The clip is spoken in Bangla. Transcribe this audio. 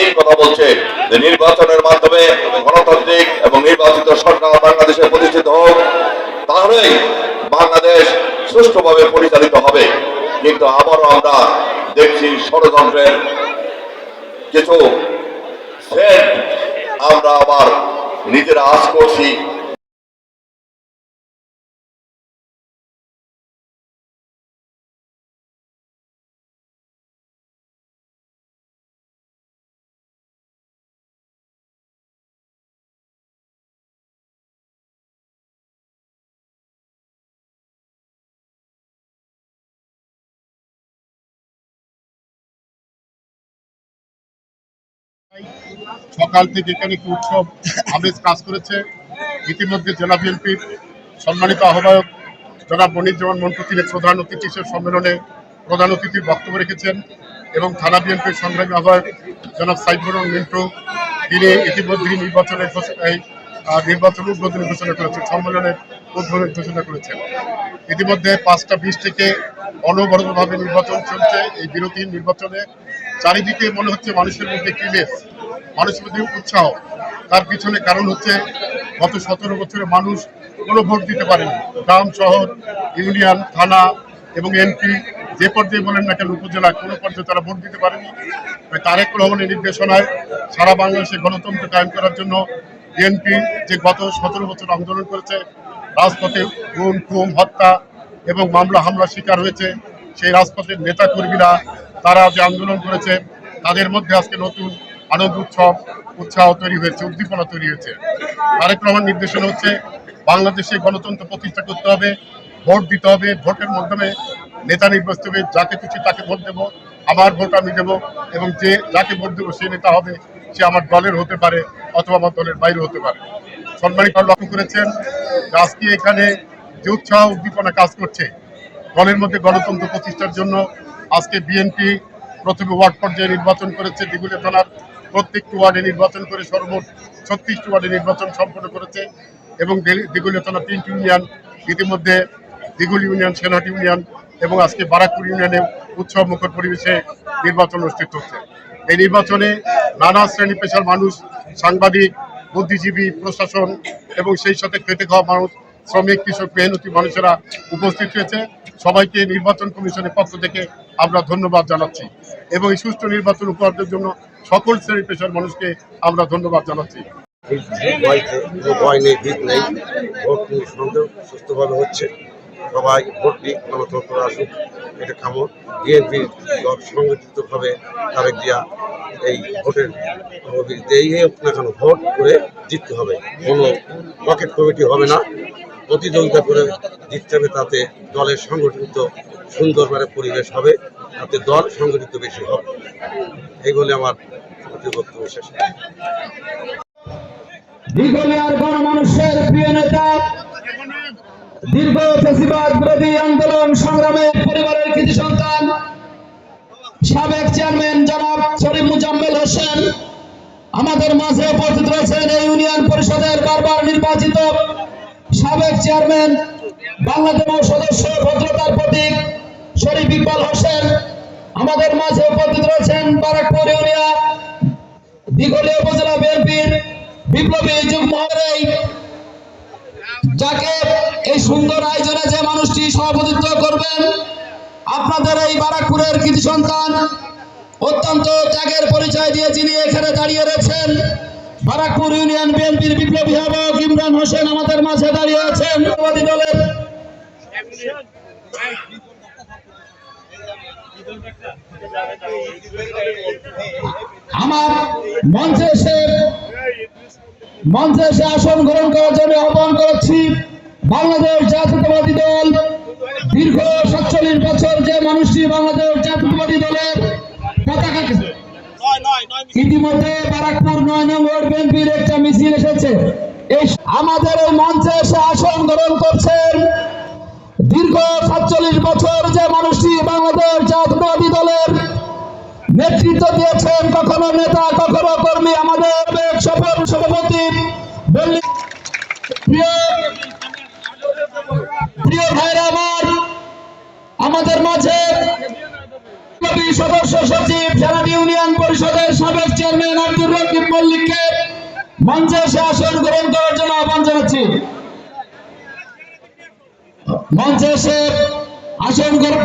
এই কথা বলছে যে নির্বাচনের মাধ্যমে গণতান্ত্রিক এবং নির্বাচিত সরকার বাংলাদেশে প্রতিষ্ঠিত হোক, তাহলেই বাংলাদেশ সুষ্ঠুভাবে পরিচালিত হবে। কিন্তু আবারও আমরা দেখছি ষড়যন্ত্রের কিছু আমরা আবার নিজেরা আশ করছি। সকাল থেকে এখানে একটি উৎসব আমেজ কাজ করেছে। ইতিমধ্যে জেলা বিএনপির সম্মানিত আহ্বায়ক জনাব মনিরুজ্জামান মন্টু তিনি প্রধান অতিথি হিসেবে সম্মেলনে প্রধান অতিথির বক্তব্য রেখেছেন এবং থানা বিএনপির সংগ্রামী আহ্বায়ক জনাব সাইফুর মিন্টু। তিনি ইতিমধ্যেই নির্বাচনের নির্বাচন উদ্বোধনী ঘোষণা করেছেন, সম্মেলনের উদ্বোধনী ঘোষণা করেছেন। ইতিমধ্যে পাঁচটা বিশ থেকে অনবরতভাবে নির্বাচন চলছে। এই বিরোধী নির্বাচনে চারিদিকে মনে হচ্ছে মানুষের মধ্যে ক্রিলেস মানুষের মধ্যে উৎসাহ। তার পিছনে কারণ হচ্ছে গত সতেরো বছরে মানুষ কোনো ভোট দিতে পারেনি। গ্রাম, শহর, ইউনিয়ন, থানা এবং এমপি যে পর্যায়ে বলেন না কেন উপজেলা কোনো পর্যায়ে তারা ভোট দিতে পারেনি। তারেক রহমানের নির্দেশনায় সারা বাংলাদেশে গণতন্ত্র কায়েম করার জন্য বিএনপি যে গত সতেরো বছর আন্দোলন করেছে, রাজপথে গুম খুম হত্যা এবং মামলা হামলা শিকার হয়েছে সেই রাজপথের নেতা কর্মীরা তারা যে আন্দোলন করেছে, তাদের মধ্যে আজকে নতুন আনন্দ উৎসব, উৎসাহ তৈরি হয়েছে, উদ্দীপনা তৈরি হয়েছে। তারেক রহমান নির্দেশনা হচ্ছে, বাংলাদেশে গণতন্ত্র প্রতিষ্ঠা করতে হবে, ভোট দিতে হবে, ভোটের মাধ্যমে নেতা নির্বাচিত হবে যাকে খুশি তাকে ভোট দেবো, আমার ভোট আমি দেবো, এবং যে যাকে ভোট দেবো সে নেতা হবে, সে আমার দলের হতে পারে অথবা আমার দলের বাইরে হতে পারে। সম্মানিত লক্ষ্য করেছেন আজকে এখানে যে উৎসাহ উদ্দীপনা কাজ করছে, দলের মধ্যে গণতন্ত্র প্রতিষ্ঠার জন্য আজকে বিএনপি প্রথমে ওয়ার্ড পর্যায়ে নির্বাচন করেছে দিগুলিয়া থানার প্রত্যেকটি ওয়ার্ডে নির্বাচন করে সর্বমোট ছত্রিশটি ওয়ার্ডে নির্বাচন সম্পন্ন করেছে এবং দে- দিগুলিয়া থানা তিনটি ইউনিয়ন, ইতিমধ্যে দিগুল ইউনিয়ন, সেনহাট ইউনিয়ন এবং আজকে বারাকপুর ইউনিয়নে উৎসব মুখর পরিবেশে নির্বাচন অনুষ্ঠিত হচ্ছে। এই নির্বাচনে নানা শ্রেণি পেশার মানুষ, সাংবাদিক, বুদ্ধিজীবী, প্রশাসন এবং সেই সাথে খেটে খাওয়া মানুষ শ্রমিক, কৃষক, মেহনতি মানুষেরা উপস্থিত হয়েছে সবাইকে নির্বাচন কমিশনের পক্ষ থেকে আমরা ধন্যবাদ জানাচ্ছি এবং এই সুষ্ঠু নির্বাচন উপহারের জন্য সকল শ্রেণি পেশার মানুষকে আমরা ধন্যবাদ জানাচ্ছি। ভয় নেই, ভীত নেই, ভোট সুস্থভাবে হচ্ছে। সবাই ভোট দিক গণতন্ত্র আসুক, এটা কামড়। বিএনপি দল সংগঠিতভাবে তারেক দিয়া এই ভোটের যেই হোক না কেন ভোট করে জিততে হবে। কোনো পকেট কমিটি হবে না। প্রতিযোগিতা করে জিততে হবে তাতে দলের সংগঠিত সুন্দরভাবে পরিবেশ হবে, তাতে দল সংগঠিত বেশি হবে। এই বলে আমার বক্তব্য শেষ। দীর্ঘ বিরোধী আন্দোলন পরিবারের সন্তান, সাবেক চেয়ারম্যান জনাব শরীফ মুজাম্মেল হোসেন, আমাদের মাঝে উপস্থিত রয়েছেন এই ইউনিয়ন পরিষদের বারবার নির্বাচিত সাবেক চেয়ারম্যান, বাংলাদেশ সদস্য ভদ্রতার প্রতীক শরীফ ইকবাল হোসেন, আমাদের মাঝে উপস্থিত রয়েছেন বারাকপুর ইউনিয়ন দিঘলিয়া উপজেলা বিএনপির বিপ্লবী যুগ্ম যাকে এই সুন্দর আয়োজনে যে মানুষটি সভাপতিত্ব করবেন, আপনাদের এই বারাকপুরের কৃতি সন্তান অত্যন্ত ত্যাগের পরিচয় দিয়ে যিনি এখানে দাঁড়িয়ে রয়েছেন বারাকপুর ইউনিয়ন বিএনপির বিপ্লবী আহ্বায়ক ইমরান হোসেন আমাদের মাঝে দাঁড়িয়ে আছেন। দলের আমার মঞ্চে এসে মঞ্চে এসে আসন গ্রহণ করার জন্য আহ্বান করাচ্ছি বাংলাদেশ জাতীয়তাবাদী দল দীর্ঘ সাতচল্লিশ বছর যে মানুষটি বাংলাদেশ জাতীয়তাবাদী ইতিমধ্যে বারাকপুর নয় বিএনপির একটা মিছিল এসেছে। আমাদের এই মঞ্চে এসে আসন গ্রহণ করছেন দীর্ঘ সাতচল্লিশ বছর যে মানুষটি বাংলাদেশ জাতীয়তাবাদী দলের নেতৃত্ব দিয়েছেন, কখনো নেতা, কখনো কর্মী, আমাদের সফল সভাপতি প্রিয় ভাইরা আমার, আমাদের মাঝে কবি সদস্য সচিব জেলা ইউনিয়ন পরিষদের সাবেক চেয়ারম্যান আব্দুর রকিব মল্লিককে মঞ্চে এসে আসন গ্রহণ করার জন্য আহ্বান জানাচ্ছি। মঞ্চে এসে আসন গ্রহণ